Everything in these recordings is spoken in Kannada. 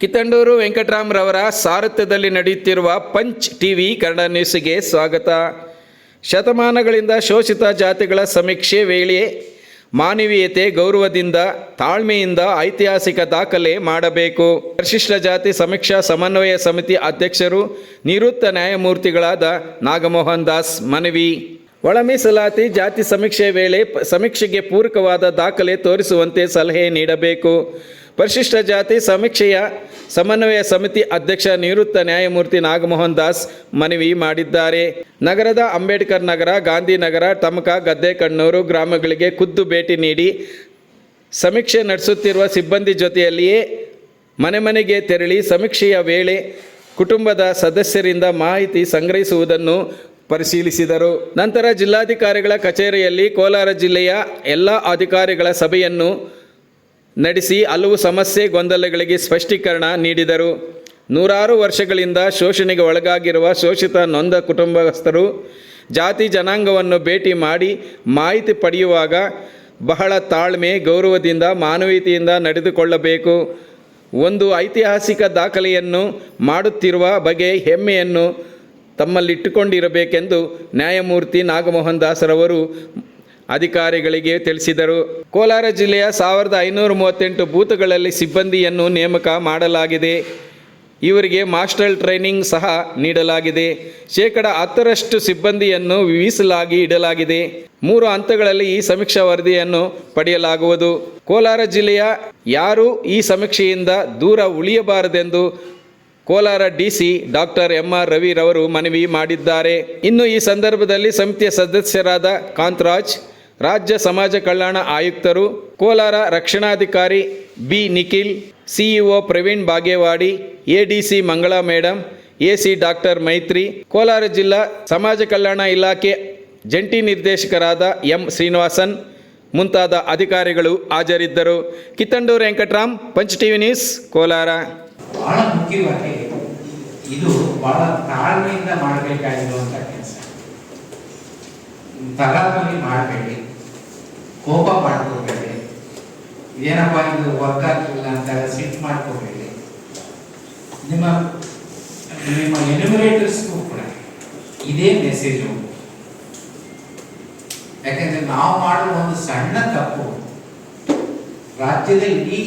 ಕಿತ್ತಂಡೂರು ವೆಂಕಟರಾಮ್ರವರ ಸಾರಥ್ಯದಲ್ಲಿ ನಡೆಯುತ್ತಿರುವ ಪಂಚ್ ಟಿವಿ ಕನ್ನಡ ನ್ಯೂಸ್ಗೆ ಸ್ವಾಗತ. ಶತಮಾನಗಳಿಂದ ಶೋಷಿತ ಜಾತಿಗಳ ಸಮೀಕ್ಷೆ ವೇಳೆ ಮಾನವೀಯತೆ, ಗೌರವದಿಂದ, ತಾಳ್ಮೆಯಿಂದ ಐತಿಹಾಸಿಕ ದಾಖಲೆ ಮಾಡಬೇಕು. ಪರಿಶಿಷ್ಟ ಜಾತಿ ಸಮೀಕ್ಷಾ ಸಮನ್ವಯ ಸಮಿತಿ ಅಧ್ಯಕ್ಷರು, ನಿವೃತ್ತ ನ್ಯಾಯಮೂರ್ತಿಗಳಾದ ನಾಗಮೋಹನ್ ದಾಸ್ ಮನವಿ. ಒಳಮೀಸಲಾತಿ ಜಾತಿ ಸಮೀಕ್ಷೆ ವೇಳೆ ಸಮೀಕ್ಷೆಗೆ ಪೂರಕವಾದ ದಾಖಲೆ ತೋರಿಸುವಂತೆ ಸಲಹೆ ನೀಡಬೇಕು. ಪರಿಶಿಷ್ಟ ಜಾತಿ ಸಮೀಕ್ಷೆಯ ಸಮನ್ವಯ ಸಮಿತಿ ಅಧ್ಯಕ್ಷ ನಿವೃತ್ತ ನ್ಯಾಯಮೂರ್ತಿ ನಾಗಮೋಹನ್ ದಾಸ್ ಮನವಿ ಮಾಡಿದ್ದಾರೆ. ನಗರದ ಅಂಬೇಡ್ಕರ್ ನಗರ, ಗಾಂಧಿನಗರ ಟಮಕ ಗದ್ದೆಕಣ್ಣೂರು ಗ್ರಾಮಗಳಿಗೆ ಖುದ್ದು ಭೇಟಿ ನೀಡಿ ಸಮೀಕ್ಷೆ ನಡೆಸುತ್ತಿರುವ ಸಿಬ್ಬಂದಿ ಜೊತೆಯಲ್ಲಿಯೇ ಮನೆ ಮನೆಗೆ ತೆರಳಿ ಸಮೀಕ್ಷೆಯ ವೇಳೆ ಕುಟುಂಬದ ಸದಸ್ಯರಿಂದ ಮಾಹಿತಿ ಸಂಗ್ರಹಿಸುವುದನ್ನು ಪರಿಶೀಲಿಸಿದರು. ನಂತರ ಜಿಲ್ಲಾಧಿಕಾರಿಗಳ ಕಚೇರಿಯಲ್ಲಿ ಕೋಲಾರ ಜಿಲ್ಲೆಯ ಎಲ್ಲ ಅಧಿಕಾರಿಗಳ ಸಭೆಯನ್ನು ನಡೆಸಿ ಹಲವು ಸಮಸ್ಯೆ ಗೊಂದಲಗಳಿಗೆ ಸ್ಪಷ್ಟೀಕರಣ ನೀಡಿದರು. ನೂರಾರು ವರ್ಷಗಳಿಂದ ಶೋಷಣೆಗೆ ಒಳಗಾಗಿರುವ ಶೋಷಿತ ನೊಂದ ಕುಟುಂಬಸ್ಥರು ಜಾತಿ ಜನಾಂಗವನ್ನು ಭೇಟಿ ಮಾಡಿ ಮಾಹಿತಿ ಪಡೆಯುವಾಗ ಬಹಳ ತಾಳ್ಮೆ, ಗೌರವದಿಂದ, ಮಾನವೀಯತೆಯಿಂದ ನಡೆದುಕೊಳ್ಳಬೇಕು. ಒಂದು ಐತಿಹಾಸಿಕ ದಾಖಲೆಯನ್ನು ಮಾಡುತ್ತಿರುವ ಬಗೆ ಹೆಮ್ಮೆಯನ್ನು ತಮ್ಮಲ್ಲಿಟ್ಟುಕೊಂಡಿರಬೇಕೆಂದು ನ್ಯಾಯಮೂರ್ತಿ ನಾಗಮೋಹನ್ ದಾಸರವರು ಅಧಿಕಾರಿಗಳಿಗೆ ತಿಳಿಸಿದರು. ಕೋಲಾರ ಜಿಲ್ಲೆಯ ಸಾವಿರದ ಐನೂರ ಮೂವತ್ತೆಂಟು ಬೂತ್ಗಳಲ್ಲಿ ಸಿಬ್ಬಂದಿಯನ್ನು ನೇಮಕ ಮಾಡಲಾಗಿದೆ. ಇವರಿಗೆ ಮಾಸ್ಟರ್ ಟ್ರೈನಿಂಗ್ ಸಹ ನೀಡಲಾಗಿದೆ. ಶೇಕಡ ಹತ್ತರಷ್ಟು ಸಿಬ್ಬಂದಿಯನ್ನು ಮೀಸಲಾಗಿ ಇಡಲಾಗಿದೆ. ಮೂರು ಹಂತಗಳಲ್ಲಿ ಈ ಸಮೀಕ್ಷಾ ವರದಿಯನ್ನು ಪಡೆಯಲಾಗುವುದು. ಕೋಲಾರ ಜಿಲ್ಲೆಯ ಯಾರೂ ಈ ಸಮೀಕ್ಷೆಯಿಂದ ದೂರ ಉಳಿಯಬಾರದೆಂದು Kolar DC doctor M R ರವಿರವರು ಮನವಿ ಮಾಡಿದ್ದಾರೆ. ಇನ್ನು ಈ ಸಂದರ್ಭದಲ್ಲಿ ಸಮಿತಿಯ ಸದಸ್ಯರಾದ ಕಾಂತರಾಜ್ ರಾಜ್ಯ ಸಮಾಜ ಕಲ್ಯಾಣ ಆಯುಕ್ತರು, Kolar ರಕ್ಷಣಾಧಿಕಾರಿ B Nikhil, CEO Praveen Bagewadi, ADC Mangala madam AC doctor Maitri, Kolar ಜಿಲ್ಲಾ ಸಮಾಜ ಕಲ್ಯಾಣ ಇಲಾಖೆ ಜಂಟಿ ನಿರ್ದೇಶಕರಾದ ಎಂ ಶ್ರೀನಿವಾಸನ್ ಮುಂತಾದ ಅಧಿಕಾರಿಗಳು ಹಾಜರಿದ್ದರು. Kittandur Venkataram, punch TV news, Kolar. ಬಹಳ ಮುಖ್ಯವಾಗಿ ಇದು ಬಹಳ ತಾಳ್ಮೆಯಿಂದ ಮಾಡಬೇಕಾಗಿರುವಂತಹ ಕೆಲಸ. ಮಾಡಬೇಡಿ. ಕೋಪ ಮಾಡ್ಕೋಬೇಡಿ ಏನಪ್ಪ ಇದು ವರ್ಕ್ ಆಗ್ತಿಲ್ಲ ಅಂತ ಸಿಟ್ ಮಾಡ್ಕೋಬೇಡಿ ನಿಮ್ಮ ನಿಮ್ಮ ಎನ್ಯುಮರೇಟರ್ಸ್ಗೂ ಕೂಡ ಇದೇ ಮೆಸೇಜ್ ಯಾಕಂದ್ರೆ ನಾವು ಮಾಡುವ ಒಂದು ಸಣ್ಣ ತಪ್ಪು ರಾಜ್ಯದ ಇಡೀ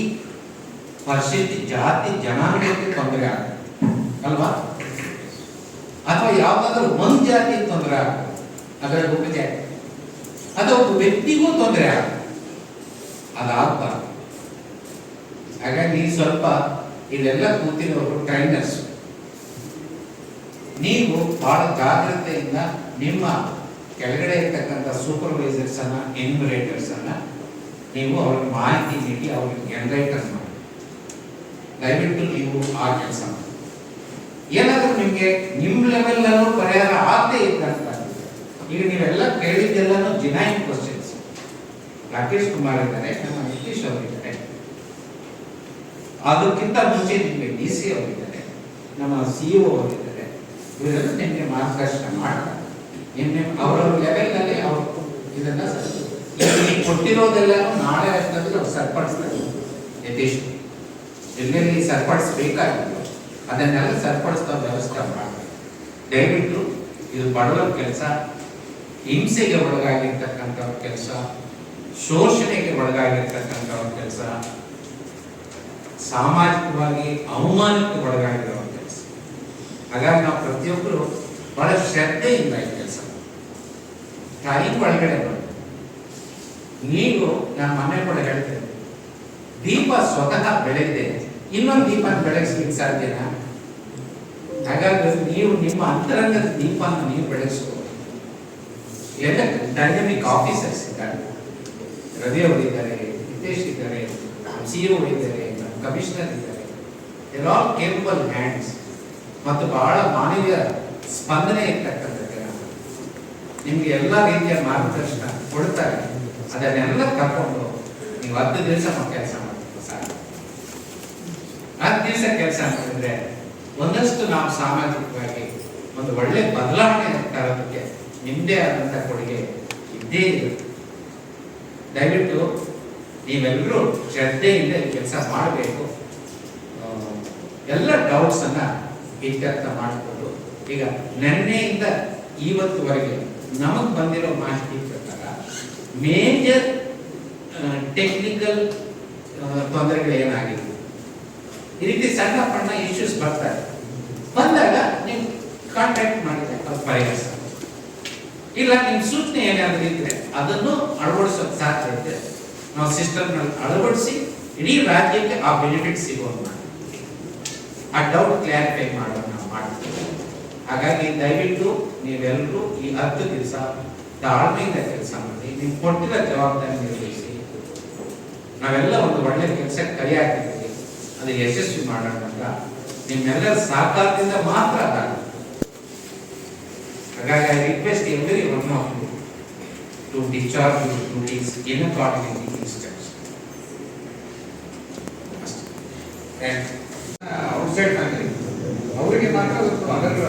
ಪರಿಶಿಷ್ಟ ಜಾತಿ ಜನಾಂಗಕ್ಕೆ ತೊಂದರೆ ಆಗುತ್ತೆ. ಅಲ್ವಾ? ಅಥವಾ ಯಾವುದಾದ್ರೂ ಒಂದು ಜಾತಿ ತೊಂದರೆ ಆಗುತ್ತೆ. ಅದರ ಉಪಜಾತಿ ಅದು ಒಬ್ಬ ವ್ಯಕ್ತಿಗೂ ತೊಂದರೆ ಆಗುತ್ತೆ. ಅದಾಗಬಾರ್ದು ಹಾಗಾಗಿ ಸ್ವಲ್ಪ ಇದೆಲ್ಲ ಕೂತಿರೋರು ಟ್ರೈನರ್ಸ್ ನೀವು ಬಹಳ ಜಾಗ್ರತೆಯಿಂದ ನಿಮ್ಮ ಕೆಳಗಡೆ ಇರ್ತಕ್ಕಂಥ ಸೂಪರ್ವೈಸರ್ಸ್ ಅನ್ನ ಎನ್ಯುಮರೇಟರ್ಸ್ ಅನ್ನ ನೀವು ಅವ್ರಿಗೆ ಮಾಹಿತಿ ನೀಡಿ ಅವ್ರಿಗೆ ಜನರೇಟರ್ ಮಾಡಿ. ದಯವಿಟ್ಟು ನೀವು ಆ ಕೆಲಸ ಮಾಡಿ. ಏನಾದರೂ ನಿಮಗೆ ನಿಮ್ಮ ಲೆವೆಲ್ ಪರಿಹಾರ ಆಗದೆ ಇದ್ದಂತ ಈಗ ನೀವೆಲ್ಲ ಕೇಳಿದ್ದೆಲ್ಲನೂ ಜಿನಾಯಿನ್ ಕ್ವಶನ್ಸ್ ರಾಕೇಶ್ ಕುಮಾರ್ ಇದ್ದಾರೆ, ನಮ್ಮ ನಿತೀಶ್ ಅವರಿದ್ದಾರೆ ಅದಕ್ಕಿಂತ ಮುಂಚೆ ನಿಮಗೆ ಡಿ ಸಿ ಅವರಿದ್ದಾರೆ ನಮ್ಮ ಸಿಇಒ ಅವರಿದ್ದಾರೆ ಇವರೆಲ್ಲ ನಿಮಗೆ ಮಾರ್ಗದರ್ಶನ ಮಾಡ್ತಾರೆ ನಿಮ್ಮ ಅವರವ್ರ ಲೆವೆಲ್ನಲ್ಲಿ ಅವರು ಇದನ್ನ ಕೊಟ್ಟಿರೋದೆಲ್ಲ ನಾಳೆ ಅಂತಂದ್ರೆ ಅವ್ರು ಸರಿಪಡಿಸ್ತಾರೆ. ನಿತೀಶ್ ಎಲ್ಲೆಲ್ಲಿ ಸರ್ಪಡಿಸ್ಬೇಕಾಗಿತ್ತು ಅದನ್ನೆಲ್ಲ ಸರ್ಪಡಿಸ್ತಾ ವ್ಯವಸ್ಥೆ ಮಾಡಿ ದಯವಿಟ್ಟು ಇದು ಬಡವರ ಕೆಲಸ. ಹಿಂಸೆಗೆ ಒಳಗಾಗಿರ್ತಕ್ಕಂಥವ್ರ ಕೆಲಸ, ಶೋಷಣೆಗೆ ಒಳಗಾಗಿರ್ತಕ್ಕಂಥವ್ರ ಕೆಲಸ, ಸಾಮಾಜಿಕವಾಗಿ ಅವಮಾನಕ್ಕೆ ಒಳಗಾಗಿರೋ ಕೆಲಸ. ಹಾಗಾಗಿ ನಾವು ಪ್ರತಿಯೊಬ್ಬರು ಬಹಳ ಶ್ರದ್ಧೆಯಿಂದ ಈ ಕೆಲಸ ತಾಯಿ ಒಳಗಡೆ ಬರೋದು ನೀವು ನಾನು ಮನೆ ಕೂಡ ಹೇಳ್ತೇನೆ. ದೀಪ ಸ್ವತಃ ಬೆಳಗಿದೆ ಇನ್ನೊಂದು ದೀಪ ಬೆಳೆಸ್ಲಿಕ್ಕೆ ಸಾಧ್ಯನಾ ಹಾಗಾಗಿ ನೀವು ನಿಮ್ಮ ಅಂತರಂಗದ ದೀಪ ನೀವು ಬೆಳೆಸಬಹುದು 11 ಡೈನಮಿಕ್ ಆಫೀಸರ್ಸ್ ಇದ್ದಾರೆ ರವಿ ಅವರಿದ್ದಾರೆ ಹಿತೇಶ್ ಇದ್ದಾರೆ ನಮ್ಮ ಸಿ ಒ ಇದ್ದಾರೆ, ಕಮಿಷನರ್ ಇದ್ದಾರೆ ದೇರ್ ಆಲ್ ಕೇಪಬಲ್ ಹ್ಯಾಂಡ್ಸ್ ಮತ್ತು ಬಹಳ ಮಾನವೀಯ ಸ್ಪಂದನೆ ಇರ್ತಕ್ಕಂಥ ಜನ. ನಿಮ್ಗೆ ಎಲ್ಲ ರೀತಿಯ ಮಾರ್ಗದರ್ಶನ ಕೊಡ್ತಾರೆ. ಅದನ್ನೆಲ್ಲ ಕರ್ಕೊಂಡು ನೀವು ಹತ್ತು ದಿವಸ ಕೆಲಸ ಮಾಡ್ತೀವಿ ಸಾಕು. ಹತ್ತು ದಿವಸ ಕೆಲಸ ಮಾಡಿದ್ರೆ ಒಂದಷ್ಟು ನಾವು ಸಾಮಾಜಿಕವಾಗಿ ಒಂದು ಒಳ್ಳೆ ಬದಲಾವಣೆ ತರೋದಕ್ಕೆ ನಿಮ್ಮದೇ ಆದಂಥ ಕೊಡುಗೆ ಇದ್ದೇ ಇಲ್ಲ ದಯವಿಟ್ಟು ನೀವೆಲ್ಲರೂ ಶ್ರದ್ಧೆಯಿಂದ ಈ ಕೆಲಸ ಮಾಡಬೇಕು. ಎಲ್ಲ ಡೌಟ್ಸನ್ನು ಇತ್ಯರ್ಥ ಮಾಡಿಕೊಂಡು ಈಗ ನೆನ್ನೆಯಿಂದ ಇವತ್ತುವರೆಗೆ ನಮಗೆ ಬಂದಿರೋ ಮಾಹಿತಿ ಪ್ರಕಾರ ಮೇಜರ್ ಟೆಕ್ನಿಕಲ್ ತೊಂದರೆಗಳು ಏನಾಗಿದೆ ಈ ರೀತಿ ಸಣ್ಣ ಪಣ್ಣ ಇಶ್ಯೂಸ್ ಬರ್ತಾರೆ ಬಂದಾಗ ನೀವು ಕಾಂಟ್ಯಾಕ್ಟ್ ಮಾಡಿದ್ರೆ ಅದು ಪರಿಹರಿಸ ಇಲ್ಲ ನಿಮ್ಮ ಸೂಚನೆ ಏನಾದರೂ ಇದ್ರೆ ಅದನ್ನು ಅಳವಡಿಸೋಕೆ ಸಾಧ್ಯ ಇದೆ. ನಾವು ಸಿಸ್ಟಮ್ನಲ್ಲಿ ಅಳವಡಿಸಿ ಇಡೀ ರಾಜ್ಯಕ್ಕೆ ಆ ಬೆನಿಫಿಟ್ ಸಿಗೋದು ಆ ಡೌಟ್ ಕ್ಲಾರಿಫೈ ಮಾಡೋಣ ಮಾಡ್ತೀವಿ. ಹಾಗಾಗಿ ದಯವಿಟ್ಟು ನೀವೆಲ್ಲರೂ ಈ ಹತ್ತು ದಿವಸ ತಾಳ್ಮೆಯಿಂದ ಕೆಲಸ ಮಾಡಿ, ನೀವು ಕೊಟ್ಟಿರೋ ಜವಾಬ್ದಾರಿ ನಿರ್ವಹಿಸಿ. ನಾವೆಲ್ಲ ಒಂದು ಒಳ್ಳೆ ಕೆಲಸಕ್ಕೆ ಕೈ ಹಾಕಿದ್ದೀವಿ ಅದು ಯಶಸ್ವಿ ಮಾಡೋಣ ನಿಮ್ಮೆಲ್ಲರ ಸಹಕಾರದಿಂದ ಮಾತ್ರ ಅದಾಗುತ್ತೆ. ಹಾಗಾಗಿ I request every one of you to discharge your duties in according with instruction outside family ಅವರಿಗೆ ಮಾತ್ರ ಅದರ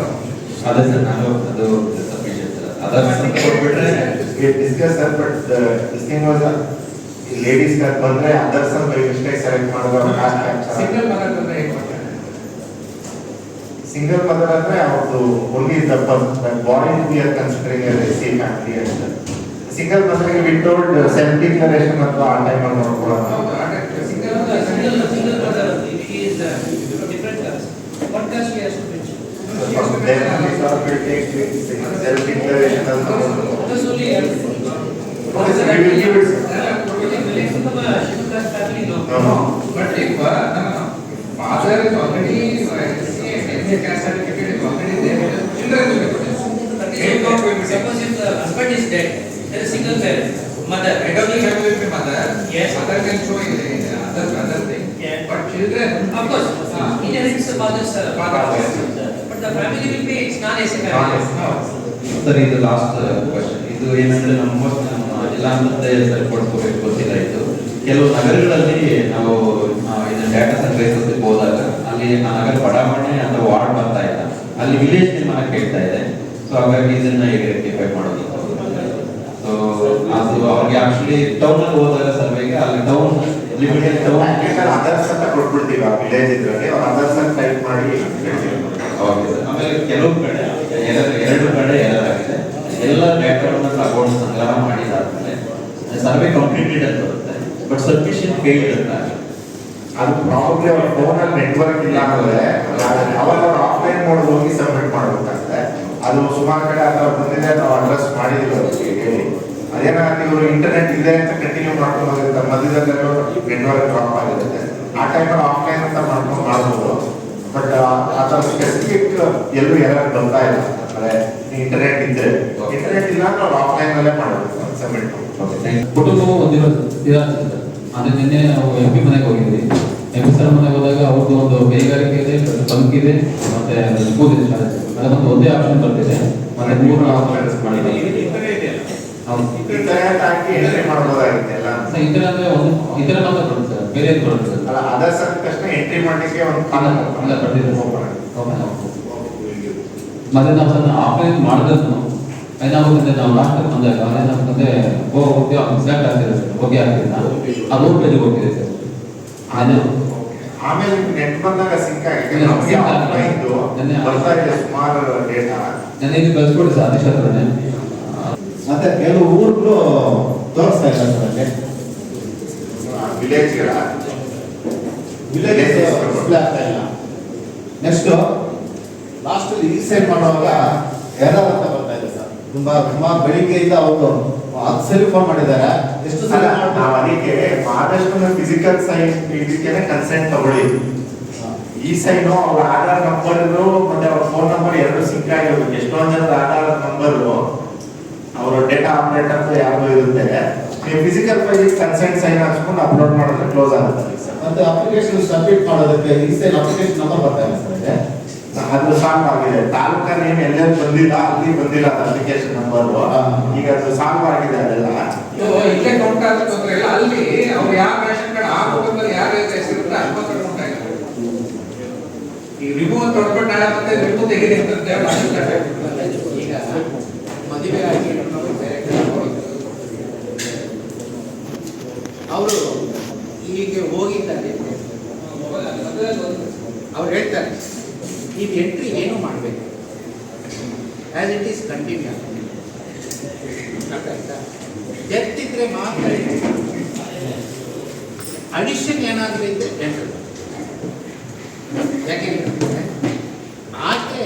ಅದೇ ಸರ್ ನಾನು ಅದು ಸಬ್ಮಿಷನ್ ಸರ್ ಅದರ್ ಕೊಟ್ಬಿಟ್ರೆ We discussed that, but the, this thing was, uh, ladies that ಬಂದ್ರೆ others ಅಂತ by mistake select ಮಾಡೋದು ಅವ್ರ caste capture. ಸಿಂಗಲ್ ಮದರ್ ಅಂದ್ರೆ ಹೇಗೆ ಮಾಡ್ತಾರೆ Single mother ಅಂದ್ರೆ ಅವ್ರದ್ದು only the person, the body we are considering as a safe family ಅಂತ. Single mother ಗೆ we told self declaration ಅಥವಾ ಆ time ಅಲ್ಲಿ ನೋಡ್ಕೊಳ್ಳೋಣ. ಹೌದು ಹಾಗಾದ್ರೆ single Single, single brother, he is uh, different class. What class he has to reach? From there we thought we'll take self declaration as well. That's only. Okay, sir, we will give it, sir. Belongs to the scheduled caste family, no? No, no. But if uh, no, no, father is already ಹಿಂದೆ ಕ್ಯಾಸ್ಟ್ ಸರ್ಟಿಫಿಕೇಟ್ ಕಂಪ್ಲೀಟ್ ಇದೆ children suppose if the is single mother mother other other brother but children of sir but the family will it's not sir last question ಇದು ಏನಂದ್ರೆ ನಮ್ಮ ಮೋಸ್ಟ್ ನಮ್ಮ ಜಿಲ್ಲಾ ಸರ್ ಕೊಡ್ಕೊಬೇಕು ಗೊತ್ತಿಲ್ಲ ಇದು. ಕೆಲವು ನಗರಗಳಲ್ಲಿ ನಾವು ಇದನ್ನ ಡಾಟಾ ಸಂಗ್ರಹಿಸೋದಕ್ಕೆ ಹೋದಾಗ ಅಲ್ಲಿ ನನಗೆ ಬಡಾವಣೆ ಅಥವಾ ವಾರ್ಡ್ ಬರ್ತಾ ಇಲ್ಲ. ಅಲ್ಲಿ ವಿಲೇಜ್ ನಿಮ್ಮನ್ನ ಕೇಳ್ತಾ ಇದೆ. ಸೊ ಹಾಗಾಗಿ ಇದನ್ನ ಈಗ ರೆಕ್ಟಿಫೈ ಮಾಡೋದು ಸೊ ಅದು ಅವ್ರಿಗೆ ಆಕ್ಚುಲಿ ಟೌನ್ ಅಲ್ಲಿ ಹೋದಾಗ ಸರ್ವೆಗೆ ಅಲ್ಲಿ ಟೌನ್ ಲಿಮಿಟೆಡ್ ಟೌನ್ ಅದರ್ಸ್ ಅಂತ ಕೊಟ್ಬಿಡ್ತೀವಿ ಆ ವಿಲೇಜ್ ಇದ್ರಲ್ಲಿ. ಅವ್ರು ಅದರ್ಸ್ ಅಂತ ಟೈಪ್ ಮಾಡಿ. ಆಮೇಲೆ ಕೆಲವು ಕಡೆ ಎರಡು ಎರಡು ಕಡೆ ಎರಡಾಗಿದೆ ಎಲ್ಲ ಡೇಟಾವನ್ನು ಅಕೌಂಟ್ ಸಂಗ್ರಹ ಮಾಡಿದಾದ್ಮೇಲೆ ಸರ್ವೆ ಕಂಪ್ಲೀಟೆಡ್ ಅಂತ ಬರುತ್ತೆ. ಬಟ್ ಸಫಿಷಿಯಂಟ್ ಫೇಲ್ಡ್ ಅಂತ ಆಗುತ್ತೆ. ಅದು ಪ್ರಾಬ್ಲಿ ಅವ್ರ ಫೋನಲ್ಲಿ ನೆಟ್ವರ್ಕ್ ಇಲ್ಲ ಅಂದ್ರೆ ಅವಾಗ ಅವ್ರು ಆಫ್ಲೈನ್ ಮೋಡ್ ಹೋಗಿ ಸಬ್ಮಿಟ್ ಮಾಡ್ಬೇಕಾಗುತ್ತೆ ಅದು ಸುಮಾರು ಕಡೆ ಥರ ಬಂದಿದೆ ನಾವು ಅಡ್ರೆಸ್ ಮಾಡಿದ್ರು ಅವ್ರಿಗೆ ಹೇಳಿ. ಅದೇನಾಗುತ್ತೆ ಇವರು ಇಂಟರ್ನೆಟ್ ಇದೆ ಅಂತ ಕಂಟಿನ್ಯೂ ಮಾಡ್ಕೊಂಡು ಹೋಗಿರ್ತಾರೆ ಮಧ್ಯದಲ್ಲೆಲ್ಲೋ ನೆಟ್ವರ್ಕ್ ಡ್ರಾಪ್ ಆಗಿರುತ್ತೆ. ಆ ಟೈಮಲ್ಲಿ ಆಫ್ಲೈನ್ ಅಂತ ಮಾಡ್ಕೊಂಡು ಮಾಡ್ಬೋದು. ಬಟ್ ಆ ಥರ ಸ್ಪೆಸಿಫಿಕ್ ಎಲ್ಲೂ ಯಾರು ಬರ್ತಾ ಇಲ್ಲ. ಅಂದ್ರೆ ಇಂಟರ್ನೆಟ್ ಇದ್ರೆ. ಇಂಟರ್ನೆಟ್ ಇಲ್ಲ ಅಂದ್ರೆ ಅವ್ರು ಆಫ್ಲೈನ್ ಅಲ್ಲೇ ಮಾಡಬೇಕು ಸಬ್ಮಿಟ್ ಕುಟುಂಬ ಒಂದು ಯು ಕುಟುಂಬವು ಒಂದಿರೋ ಅದೇ ನಿನ್ನೆ ನಾವು ಎಂ ಪಿ ಮನೆಗೆ ಹೋಗಿದ್ವಿ. ಎಂ ಪಿ ಸರ್ ಮನೆಗೆ ಹೋದಾಗ ಅವ್ರದ್ದು ಒಂದು ಕೈಗಾರಿಕೆ ಇದೆ ಬಂಕ್ ಇದೆ ಮತ್ತೆ ಸ್ಕೂಲ್ ಇದೆ. ಅದೊಂದು ಒಂದೇ ಆಪ್ಷನ್ ಬರ್ತಿದೆ ಮತ್ತೆ ಮೂರು ಇತರ ಅಂದ್ರೆ ಒಂದು ಇತರ ಮಾತ್ರ ಬರುತ್ತೆ ಸರ್. ಬೇರೆ ಏನು ಬರುತ್ತೆ ಸರ್? ಅದರ್ಸ್ ಅಂದ ತಕ್ಷಣ ಎಂಟ್ರಿ ಮಾಡಲಿಕ್ಕೆ ಒಂದು ಬರ್ತಿದೆ ಮತ್ತೆ ನಾವು ಆಪರೇಟ್ ಮಾಡಿದ್ರು ಏನಾಗುತ್ತೆ ನಾವು ಲಾಸ್ಟ್ ಬಂದಾಗ ಓ ಹೋಗಿ ಸೆಲೆಕ್ಟ್ ಆಗ್ತಿದೆ ಸರ್ ಹೋಗಿ ಆಗ್ತಿಲ್ಲ ಅದು ಹೋಗಿ ಪೇಜಿಗೆ ಹೋಗ್ತಿದೆ ಸರ್ ಅದು ಆಮೇಲೆ ನೆಟ್ ಬಂದಾಗ ಸಿಂಕ್ ಆಗಿದೆ ಬರ್ತಾ ಇದೆ ಸುಮಾರು ಡೇಟಾ ನನಗೆ ಕಳ್ಸ್ಕೊಡಿ ಸರ್ ಅದೇ ಮತ್ತೆ ಕೆಲವು ಊರುಗಳು ತೋರಿಸ್ತಾ ಇಲ್ಲ ಸರ್ ವಿಲೇಜ್ಗಳ ವಿಲೇಜ್ ಡಿಸ್ಪ್ಲೇ ಆಗ್ತಾ ಇಲ್ಲ. ನೆಕ್ಸ್ಟ್ ಲಾಸ್ಟ್ ಈ ಸೈಡ್ ಮಾಡುವಾಗ ಎರರ್ ಅಂತ ಇದೆ ಸರ್ ತುಂಬಾ ಬೆಳಿಗ್ಗೆಯಿಂದ ಅವರು ಹತ್ತು ಸರಿ ಫೋನ್ ಮಾಡಿದ್ದಾರೆ. ಎಷ್ಟು ಸಲ ನಾವು ಅದಕ್ಕೆ ಆದಷ್ಟು ಫಿಸಿಕಲ್ ಸೈನ್ ಇದಕ್ಕೆ ಕನ್ಸೆಂಟ್ ತಗೊಳ್ಳಿ. ಈ ಸೈನು ಅವ್ರ ಆಧಾರ್ ನಂಬರ್ ಮತ್ತೆ ಅವ್ರ ಫೋನ್ ನಂಬರ್ ಎರಡು ಸಿಂಕ್ ಆಗಿರ್ಬೇಕು ಎಷ್ಟೊಂದು ಜನದ ಆಧಾರ್ ನಂಬರ್ ಅವರ ಡೇಟಾ ಆಪರೇಟ್ ಅಂತ ಯಾವ್ದು ಇರುತ್ತೆ. ನೀವು ಫಿಸಿಕಲ್ ಫೈಲ್ ಕನ್ಸೆಂಟ್ ಸೈನ್ ಹಾಕ್ಸ್ಕೊಂಡು ಅಪ್ಲೋಡ್ ಮಾಡಿದ್ರೆ ಕ್ಲೋಸ್ ಆಗುತ್ತೆ. ಮತ್ತೆ ಅಪ್ಲಿಕೇಶನ್ ಸಬ್ಮಿಟ್ ಮಾಡೋದಕ್ಕೆ ಈ ಸೈಡ್ ಅಪ್ಲಿಕೇಶನ್ ನಂಬರ್ ಬರ್ತಾ ಇರುತ್ತೆ ಸರ್ ಇದೆ? ಅದು ಸಾಲ್ವ್ ಆಗಿದೆ. ತಾಲೂಕಲ್ಲಿ ಏನು ಎಲ್ಲೆಲ್ಲಿ ಬಂದಿಲ್ಲ ಅಲ್ಲಿ ಬಂದಿಲ್ಲ ಅಪ್ಲಿಕೇಶನ್ ನಂಬರ್ ಈಗ ಅದು ಸಾಲ್ವ್ ಆಗಿದೆ ಅದೆಲ್ಲ. ಇಲ್ಲೇ ಕೌಂಟ್ ಇಲ್ಲ. ಅಲ್ಲಿ ಅವ್ರು ಯಾವ ರೇಷನ್ ಕಾರ್ಡ್ ಆ ಕುಟುಂಬದಲ್ಲಿ ಯಾರು ಹೆಸರಿರುತ್ತೆ ಮಾತ್ರ ಕೌಂಟ್ ಈ ರಿಮೂವ್ ದೊಡ್ಡ ನಾಳೆ ಮತ್ತೆ ರಿಮೂವ್ ಅಂತ ಆಗ್ಬಿಡುತ್ತೆ. ಈಗ ಮದುವೆ ಆಗಿ ಹೆಣ್ಮಕ್ಳು ಬೇರೆ ಕಡೆ ಅವರು ಹೀಗೆ ಹೋಗಿದ್ದಾರೆ. ಅವ್ರು ಹೇಳ್ತಾರೆ. ಇದು ಎಂಟ್ರಿ ಏನು ಮಾಡಬೇಕು? ಆ್ಯಸ್ ಇಟ್ ಈಸ್ ಕಂಟಿನ್ಯೂ ಎತ್ತಿದ್ರೆ ಮಾತ್ರ ಅಡಿಷನ್ ಏನಾದರೂ ಇದ್ದರೆ ಎಂಟ್ರಿ ಯಾಕೆ ಆಕೆ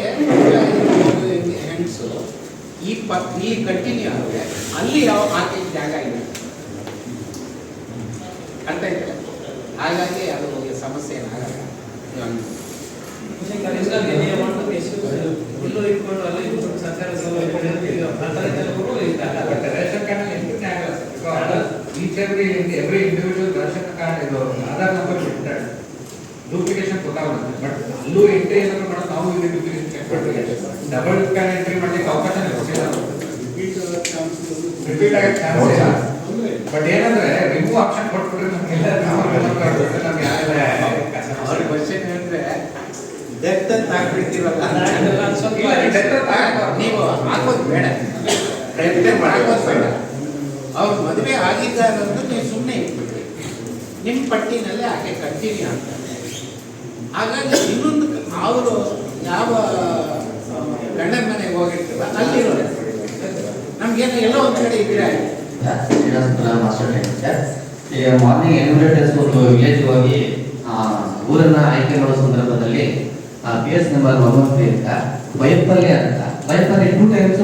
ಹೆಣ್ಸು ಈ ಪ ಇಲ್ಲಿ ಕಂಟಿನ್ಯೂ ಆದರೆ ಅಲ್ಲಿ ಯಾವ ಆಕೆ ಜಾಗ ಇಲ್ಲ ಅಂತ ಹೇಳ್ತಾರೆ ಹಾಗಾಗಿ ಅದು ಸಮಸ್ಯೆ ಏನಾಗಲ್ಲ. Each every every individual ration card ಇದು ಆಧಾರ್ ನಂಬರ್ ಬಿಡ್ತಾರೆ ಡೂಪ್ಲಿಕೇಶನ್ ಗೊತ್ತಾಗುತ್ತೆ ಬಟ್ ಅಲ್ಲೂ ಎಂಟ್ರಿ ಏನಾದ್ರು ಮಾಡೋದು ನಾವು ಇಲ್ಲಿ ಡೂಪ್ಲಿಕೇಶನ್ ಡಬಲ್ ಕಾರ್ಡ್ ಎಂಟ್ರಿ ಮಾಡ್ಲಿಕ್ಕೆ ಅವಕಾಶ ಕೊಟ್ಟಿಲ್ಲ ರಿಪೀಟ್ ಆಗಕ್ಕೆ ಚಾನ್ಸ್ ಇಲ್ಲ ಬಟ್ ಏನಂದ್ರೆ ರಿಮೂವ್ ಆಪ್ಷನ್ ಕೊಟ್ಬಿಟ್ರೆ ನಮ್ಗೆಲ್ಲ ನಾವು ನಮ್ಗೆ ಯಾರೆಲ್ಲ ಕ್ವಶನ್ ಅಂದ್ರೆ ಡೆತ್ ಅಂತ ಹಾಕ್ಬಿಡ್ತೀವಲ್ಲ ನೀವು ಹಾಕೋದು ಬೇಡ. ಹಾಕೋದು ಬೇಡ. ಅವ್ರು ಮದುವೆ ಆಗಿದ್ದಾರೆ ಅಂತ ನೀವು ಸುಮ್ಮನೆ ಇಟ್ಬಿಟ್ರಿ ನಿಮ್ಮ ಪಟ್ಟಿನಲ್ಲೇ ಆಕೆ ಕಂಟಿನ್ಯೂ ಆಗ್ತಾರೆ ಹಾಗಾಗಿ ಇನ್ನೊಂದು ಅವರು ಯಾವ ಗಂಡನ ಮನೆಗೆ ಹೋಗಿರ್ತೀವ ಅಲ್ಲಿರೋ ನಮ್ಗೇನು ಎಲ್ಲೋ ಒಂದು ಕಡೆ ಇದ್ರೆ ಈಗ ಮಾರ್ನಿಂಗ್ ಎನ್ವಿರೇಟರ್ಸ್ ಒಂದು ವಿಲೇಜ್ ಹೋಗಿ ಆ, ಊರನ್ನ ಆಯ್ಕೆ ಮಾಡೋ ಸಂದರ್ಭದಲ್ಲಿ P S number one three ಅಂತ ವೈಫಲ್ಯ ಅಂತ. ವೈಫಲ್ಯ ಟೂ ಟೈಮ್ಸ್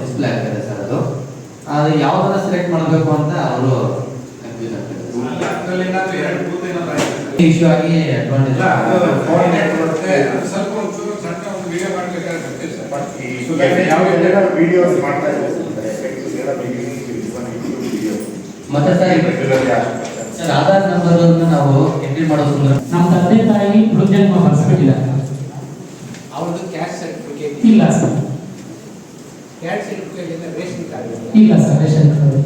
ಡಿಸ್ಪ್ಲೇ ಆಗ್ತದೆ ಸರ್ ಅದು. ಅದು ಯಾವ್ದನ್ನ ಸೆಲೆಕ್ಟ್ ಮಾಡಬೇಕು ಅಂತ ಅವರು ಕನ್ಫ್ಯೂಸ್ ಆಗ್ತದೆ ಇಶ್ಯೂ ಆಗಿ ಅಡ್ವಾಂಟೇಜ್ ಮತ್ತೆ ಸರ್ ಸರ್ ಆಧಾರ್ ನಂಬರ್ ನಾವು ಎಂಟ್ರಿ ಮಾಡೋದು ನಮ್ಮ ತಂದೆ ತಾಯಿ ಮೃತಜನ್ಮ ಬರ್ಸ್ಬಿಟ್ಟಿದ್ದಾರೆ ಇಲ್ಲ ಸರ್. ಇಂದ ರೇಷನ್ ಕಾರ್ಡ್ ಇಲ್ಲ. Sir ration card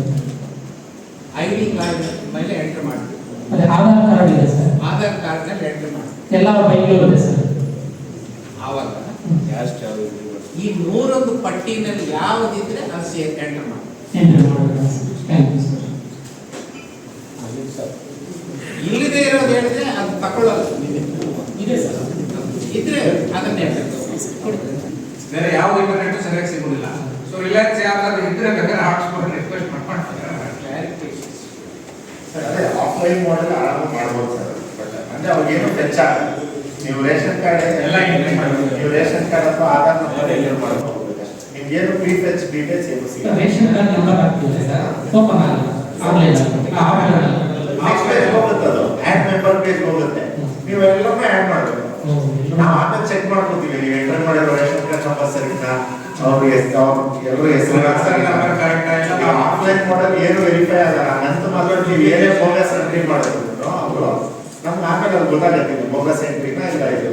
I D card ಮೇಲೆ ಎಂಟರ್ ಮಾಡ್ತೀವಿ. ಅದೇ ಆಧಾರ್ ಕಾರ್ಡ್ ಇದೆ ಸರ್. ಆಧಾರ್ ಕಾರ್ಡ್ ಕಾರ್ಡ್ನಲ್ಲಿ ಎಂಟರ್ ಮಾಡಿ ಎಲ್ಲ ಬೆಂಗಳೂರು ಇದೆ ಸರ್. ಆವಾಗ ಈ ನೂರೊಂದು ಪಟ್ಟಿನಲ್ಲಿ ಯಾವುದಿದ್ರೆ ಅದು ಸೇ ಎಂಟರ್ ಮಾಡಿ ಎಂಟರ್ ಮಾಡಬೇಕು ಸರ್. Thank you sir. ಇಲ್ಲದೆ ಇರೋದು ಹೇಳಿದ್ರೆ ಅದು ತಕೊಳ್ಳೋದು ಇದೆ. ಸರ್. ಇದ್ರೆ ಅದನ್ನೇ ಬೇರೆ ಯಾವ ಇಂಟರ್ನೆಟ್ ಸರಿಯಾಗಿ ಸಿಗುದಿಲ್ಲ. ಸೊ ರಿಲಯನ್ಸ್ ಯಾವ್ದಾದ್ರು ಇದ್ರೆ ಬೇಕಾದ್ರೆ ಹಾಟ್ಸ್ಪಾಟ್ ರಿಕ್ವೆಸ್ಟ್ ಮಾಡ್ಕೊಂಡು ಅದೇ ಆಫ್ಲೈನ್ ಮಾಡಲ್ ಆರಾಮ ಮಾಡ್ಬೋದು ಸರ್ ಬಟ್ ಅಂದ್ರೆ ಅವ್ರಿಗೇನು ಟಚ್ ಆಗಲ್ಲ. ನೀವು ರೇಷನ್ ಕಾರ್ಡ್ ಎಲ್ಲ. ನೀವು ರೇಷನ್ ಕಾರ್ಡ್ ಅಥವಾ ಆಧಾರ್ ನಂಬರ್ ಎಲ್ಲ ಮಾಡ್ಬೋದು. ನಿಮ್ಗೇನು ಪ್ರೀ ಟಚ್ ಡೀಟೇಲ್ಸ್ ಏನು ಸಿಗಲ್ಲ. ರೇಷನ್ ಕಾರ್ಡ್ ನಂಬರ್ ಹಾಕ್ತೀವಿ ಸರ್ ಓಪನ್ ಆಗಲ್ಲ. ಆನ್ಲೈನ್ ಆಫ್ಲೈನ್ ನೆಕ್ಸ್ಟ್ ಪೇಜ್ ಹೋಗುತ್ತೆ ಅದು. ಆಡ್ ಮೆಂಬರ್ ಪೇಜ್ ಹೋಗುತ್ತೆ. ನೀವು ಎಲ್ಲವನ್ನೂ ಆ್ಯಡ್ ಮಾಡಬೇಕು ನಾವು ಆಮೇಲೆ ಚೆಕ್ ಮಾಡ್ಕೊತೀವಿ. ನೀವು ಎಂಟರ್ ಮಾಡಿರೋ ರೇಷನ್ ಕಾರ್ಡ್ ನಂಬರ್ ಸರಿನಾ ಅವ್ರಿಗೆ ಅವ್ರು ಎಲ್ಲರೂ ಹೆಸರು ನಂಬರ್ ಕರೆಕ್ಟ್ ಇಲ್ಲ ಆಫ್ಲೈನ್ ಮಾಡಲ್ ಏನು ವೆರಿಫೈ ಆಗಲ್ಲ. ನಂತ ಮಾತ್ರ ನೀವು ಏನೇ ಬೋಗಸ್ ಎಂಟ್ರಿ ಮಾಡಿದ್ರು ಅವರು ನಮ್ಗೆ ಆಮೇಲೆ ಅದು ಗೊತ್ತಾಗತ್ತೆ ಬೋಗಸ್ ಎಂಟ್ರಿನ ಇಲ್ಲ ಇದು.